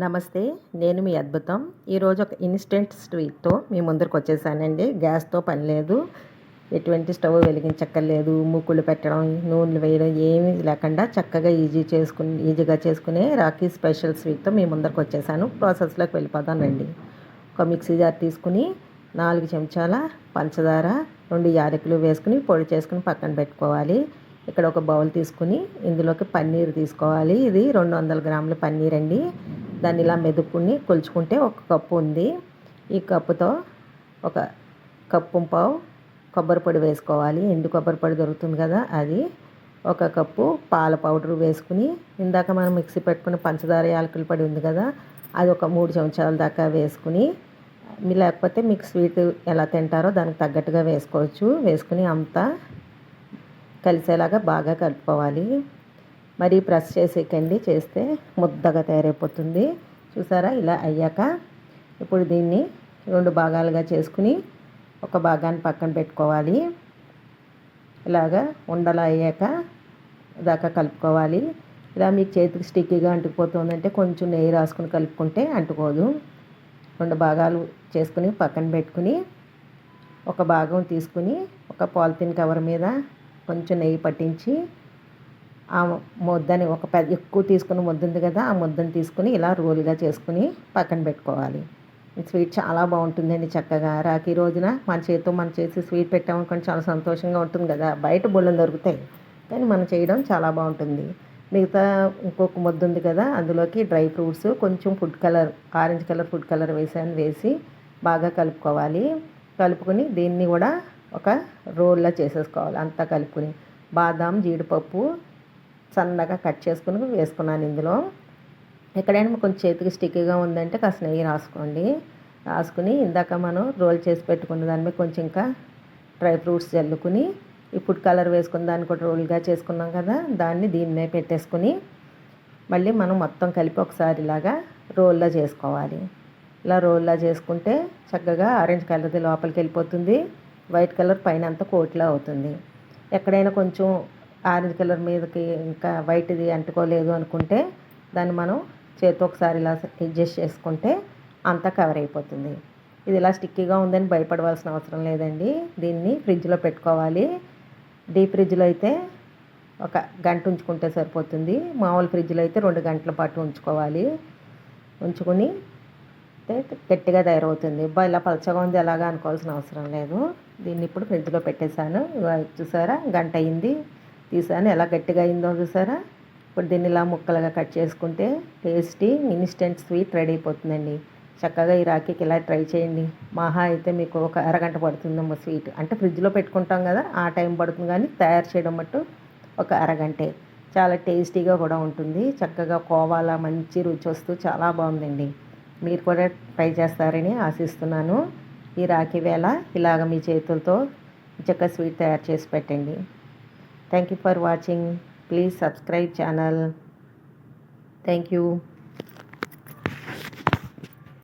నమస్తే నేను మీ అద్భుతం. ఈరోజు ఒక ఇన్స్టెంట్ స్వీట్తో మీ ముందరికి వచ్చేసానండి. గ్యాస్తో పని లేదు. ఎటువంటి స్టవ్ వెలిగించక్కర్లేదు. మూకులు పెట్టడం నూనెలు వేయడం ఏమీ లేకుండా చక్కగా ఈజీ చేసుకుని ఈజీగా చేసుకునే రాఖీ స్పెషల్ స్వీట్తో మీ ముందరికి వచ్చేసాను. ప్రాసెస్లోకి వెళ్ళిపోతాను రండి. ఒక మిక్సీ జార్ తీసుకుని నాలుగు చెంచాల పంచదార రెండు యాలకులు వేసుకుని పొడి చేసుకుని పక్కన పెట్టుకోవాలి. ఇక్కడ ఒక బౌల్ తీసుకుని ఇందులోకి పన్నీర్ తీసుకోవాలి. ఇది రెండు వందల గ్రాముల పన్నీర్ అండి దాన్ని ఇలా మెదుపుని కొలుచుకుంటే ఒక కప్పు ఉంది. ఈ కప్పుతో ఒక కప్పు పావు కొబ్బరి పొడి వేసుకోవాలి. ఎండు కొబ్బరి పొడి దొరుకుతుంది కదా అది. ఒక కప్పు పాల పౌడర్ వేసుకుని ఇందాక మనం మిక్సీ పెట్టుకుని పంచదార యాలకుల పొడి ఉంది కదా అది ఒక మూడు చెంచాల దాకా వేసుకుని మీ లేకపోతే మీకు స్వీట్ ఎలా తింటారో దానికి తగ్గట్టుగా వేసుకోవచ్చు. వేసుకుని అంతా కలిసేలాగా బాగా కలుపుకోవాలి. మరీ ప్రెస్ చేసేకండి చేస్తే ముద్దగా తయారైపోతుంది. చూసారా? ఇలా అయ్యాక ఇప్పుడు దీన్ని రెండు భాగాలుగా చేసుకుని ఒక భాగాన్ని పక్కన పెట్టుకోవాలి. ఇలాగా ఉండలా అయ్యాక దాకా కలుపుకోవాలి. ఇలా మీకు చేతికి స్టిక్కీగా అంటుకుపోతుందంటే కొంచెం నెయ్యి రాసుకుని కలుపుకుంటే అంటుకోదు. రెండు భాగాలు చేసుకుని పక్కన పెట్టుకుని ఒక భాగం తీసుకుని ఒక పాలిథిన్ కవర్ మీద కొంచెం నెయ్యి పట్టించి ఆ ముద్దని ఒక పెద్ద ఎక్కువ తీసుకుని ముద్ద ఉంది కదా ఆ ముద్దని తీసుకుని ఇలా రోల్గా చేసుకుని పక్కన పెట్టుకోవాలి. స్వీట్ చాలా బాగుంటుందండి చక్కగా. రాఖీ రోజున మన చేతితో మనం చేసి స్వీట్ పెట్టామనుకోండి చాలా సంతోషంగా ఉంటుంది కదా. బయట బుళ్ళలు దొరుకుతాయి కానీ మనం చేయడం చాలా బాగుంటుంది. మిగతా ఇంకొక ముద్ద ఉంది కదా అందులోకి డ్రై ఫ్రూట్స్ కొంచెం food colour orange colour food colour వేసాను వేసి బాగా కలుపుకోవాలి. కలుపుకొని దీన్ని కూడా ఒక రోల్లా చేసేసుకోవాలి అంతా కలుపుకొని. బాదాం జీడిపప్పు సన్నగా కట్ చేసుకుని వేసుకున్నాను ఇందులో. ఎక్కడైనా కొంచెం చేతికి స్టిక్గా ఉందంటే కాస్త నెయ్యి రాసుకోండి. రాసుకుని ఇందాక మనం రోల్ చేసి పెట్టుకున్న దాని మీద కొంచెం ఇంకా డ్రై ఫ్రూట్స్ చల్లుకుని ఇప్పుడు కలర్ వేసుకుని దాన్ని కూడా రోల్గా చేసుకున్నాం కదా దాన్ని దీనిమే పెట్టేసుకుని మళ్ళీ మనం మొత్తం కలిపి ఒకసారి ఇలాగా రోల్లా చేసుకోవాలి. ఇలా రోల్లా చేసుకుంటే చక్కగా ఆరెంజ్ కలర్ది లోపలికి వెళ్ళిపోతుంది వైట్ కలర్ పైన అంతా కోట్లా అవుతుంది. ఎక్కడైనా కొంచెం ఆరెంజ్ కలర్ మీదకి ఇంకా వైట్ది అంటుకోలేదు అనుకుంటే దాన్ని మనం చేతితో ఒకసారి ఇలా అడ్జస్ట్ చేసుకుంటే అంతా కవర్ అయిపోతుంది. ఇది ఇలా స్టిక్కీగా ఉందని భయపడవలసిన అవసరం లేదండి. దీన్ని ఫ్రిడ్జ్లో పెట్టుకోవాలి. డీప్ ఫ్రిడ్జ్లో అయితే ఒక గంట ఉంచుకుంటే సరిపోతుంది. మామూలు ఫ్రిడ్జ్లో అయితే రెండు గంటల పాటు ఉంచుకోవాలి. ఉంచుకొని గట్టిగా తయారవుతుంది. బా ఇలా పలచగా ఉంది ఎలాగా అనుకోవాల్సిన అవసరం లేదు. దీన్ని ఇప్పుడు ఫ్రిడ్జ్లో పెట్టేశాను. చూసారా? గంట అయింది. తీసాను. ఎలా గట్టిగా అయిందో చూసారా? ఇప్పుడు దీన్ని ఇలా ముక్కలుగా కట్ చేసుకుంటే టేస్టీ ఇన్స్టెంట్ స్వీట్ రెడీ అయిపోతుందండి. చక్కగా ఈ రాఖీకి ఇలా ట్రై చేయండి. మహా అయితే మీకు ఒక అరగంట పడుతుందమ్మా స్వీట్. అంటే ఫ్రిడ్జ్లో పెట్టుకుంటాం కదా ఆ టైం పడుతుంది కానీ తయారు చేయడం మట్టు ఒక అరగంటే. చాలా టేస్టీగా కూడా ఉంటుంది. చక్కగా కోవాలా మంచి రుచి వస్తూ చాలా బాగుందండి. మీరు కూడా ట్రై చేస్తారని ఆశిస్తున్నాను. ఈ రాఖీ వేళ ఇలాగ మీ చేతులతో చక్కగా స్వీట్ తయారు చేసి పెట్టండి. Thank you for watching. Please subscribe channel. Thank you.